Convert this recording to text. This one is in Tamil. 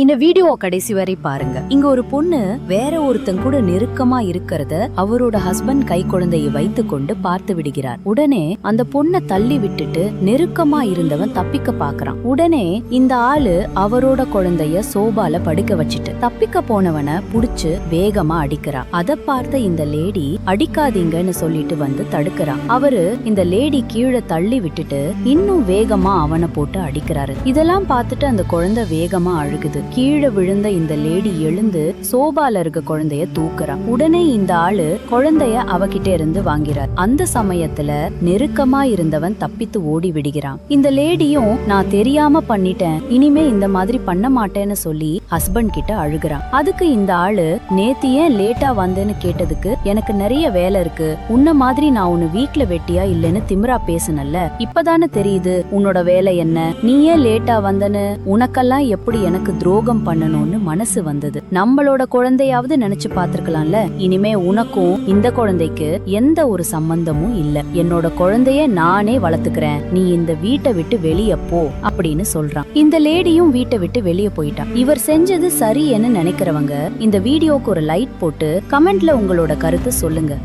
இந்த வீடியோ கடைசி வரை பாருங்க. இங்க ஒரு பொண்ணு வேற ஒருத்தன் கூட நெருக்கமா இருக்கிறத அவரோட ஹஸ்பண்ட் கை குழந்தையை வைத்து கொண்டு பார்த்து விடுகிறார். உடனே அந்த பொண்ணை தள்ளி விட்டுட்டு நெருக்கமா இருந்தவன் தப்பிக்க பாக்குறான் உடனே இந்த ஆளு அவரோட குழந்தைய சோபால படுக்க வச்சுட்டு தப்பிக்க போனவனை புடிச்சு வேகமா அடிக்கிறான் அத பார்த்த இந்த லேடி அடிக்காதீங்கன்னு சொல்லிட்டு வந்து தடுக்கிறான் அவரு இந்த லேடி கீழே தள்ளி விட்டுட்டு இன்னும் வேகமா அவனை போட்டு அடிக்கிறாரு. இதெல்லாம் பார்த்துட்டு அந்த குழந்தை வேகமா அழுகுது. கீழே விழுந்த இந்த லேடி எழுந்து சோபால இருக்க குழந்தைய தூக்குறா. உடனே இந்த ஆளு குழந்தைய அவகிட்ட இருந்து வாங்கிறார். அந்த சமயத்துல நெருக்கமா இருந்தவன் தப்பித்து ஓடி விடுகிறான். இந்த லேடியும் நான் தெரியாம பண்ணிட்டேன். இனிமே இந்த மாதிரி பண்ண மாட்டேன்னு சொல்லி ஹஸ்பண்ட் கிட்ட அழுகுறான். அதுக்கு இந்த ஆளு நேத்து ஏன் லேட்டா வந்தேன்னு கேட்டதுக்கு எனக்கு நிறைய வேலை இருக்கு. உன்ன மாதிரி நான் உன்னை வீட்ல வெட்டியா இல்லைன்னு திமிரா பேசுனல்ல. இப்பதானே தெரியுது உன்னோட வேலை என்ன? நீ ஏன் லேட்டா வந்தன்னு? உனக்கெல்லாம் எப்படி எனக்கு துரோகம் பண்ணணும்னு மனசு வந்தது. நம்மளோட குழந்தையாவது நினைச்சு பார்த்திருக்கலாம்ல? இனிமே உனக்கும் இந்த குழந்தைக்கு எந்த ஒரு சம்பந்தமும் இல்ல. என்னோட குழந்தைய நானே வளர்த்துக்கிறேன். நீ இந்த வீட்டை விட்டு வெளிய போ அப்படின்னு சொல்றான். இந்த லேடியும் வீட்டை விட்டு வெளியே போயிட்டான். இவர் செஞ்சது சரியன்னு நினைக்கிறவங்க இந்த வீடியோக்கு ஒரு லைட் போட்டு கமெண்ட்ல உங்களோட கருத்து சொல்லுங்க.